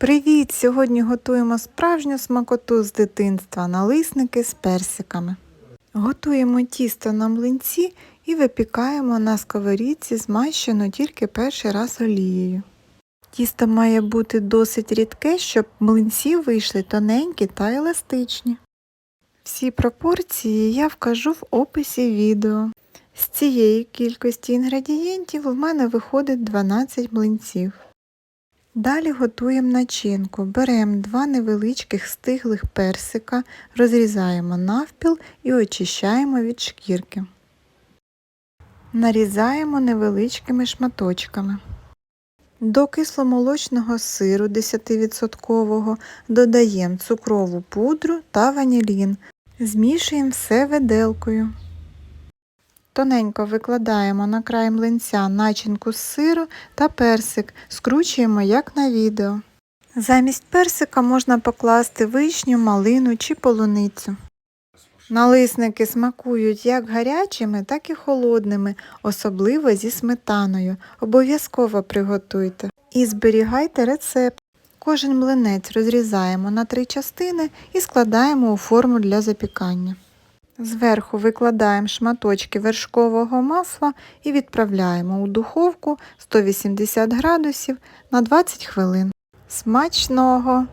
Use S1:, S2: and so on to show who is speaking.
S1: Привіт! Сьогодні готуємо справжню смакоту з дитинства налисники з персиками. Готуємо тісто на млинці і випікаємо на сковорідці, змащену тільки перший раз олією. Тісто має бути досить рідке, щоб млинці вийшли тоненькі та еластичні. Всі пропорції я вкажу в описі відео. З цієї кількості інгредієнтів в мене виходить 12 млинців. Далі готуємо начинку. Беремо два невеличких стиглих персика, розрізаємо навпіл і очищаємо від шкірки. Нарізаємо невеличкими шматочками. До кисломолочного сиру 10% додаємо цукрову пудру та ванілін. Змішуємо все виделкою. Тоненько викладаємо на край млинця начинку з сиру та персик, скручуємо як на відео. Замість персика можна покласти вишню, малину чи полуницю. Налисники смакують як гарячими, так і холодними, особливо зі сметаною. Обов'язково приготуйте. І зберігайте рецепт. Кожен млинець розрізаємо на три частини і складаємо у форму для запікання. Зверху викладаємо шматочки вершкового масла і відправляємо у духовку 180 градусів на 20 хвилин. Смачного!